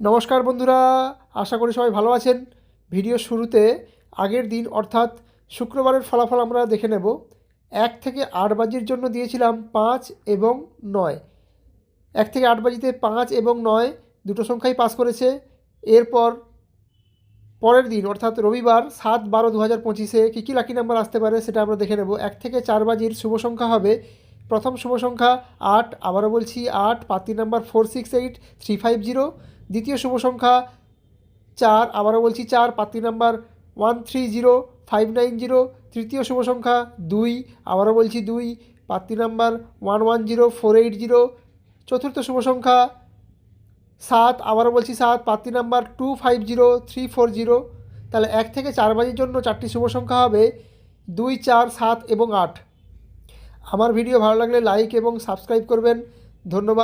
নমস্কার বন্ধুরা, আশা করি সবাই ভালো আছেন। ভিডিও শুরুতে আগের দিন অর্থাৎ শুক্রবারের ফলাফল আমরা দেখে নেব। এক থেকে আট বাজির জন্য দিয়েছিলাম পাঁচ এবং নয়। এক থেকে আট বাজিতে পাঁচ এবং নয় দুটো সংখ্যাই পাস করেছে। এরপর পরের দিন অর্থাৎ রবিবার সাত বারো দু হাজার পঁচিশে কী কী লাকি নাম্বার আসতে পারে সেটা আমরা দেখে নেব। এক থেকে চার বাজির শুভ সংখ্যা হবে। প্রথম শুভ সংখ্যা আট, আবারও বলছি আট পাতি number four six eight three five zero দ্বিতীয় শুভ সংখ্যা চার, আবারও বলছি চার পাতি number one three zero five nine zero তৃতীয় শুভ সংখ্যা দুই, আবারও বলছি দুই পাতি number one one zero four eight zero চতুর্থ শুভ সংখ্যা সাত, আবারও বলছি সাত পাতি number two five zero three four zero তাহলে এক থেকে চার বাজির জন্য চারটি শুভ সংখ্যা হবে দুই, চার, সাত এবং আট। আমার ভিডিও ভালো লাগলে লাইক এবং সাবস্ক্রাইব করবেন। ধন্যবাদ।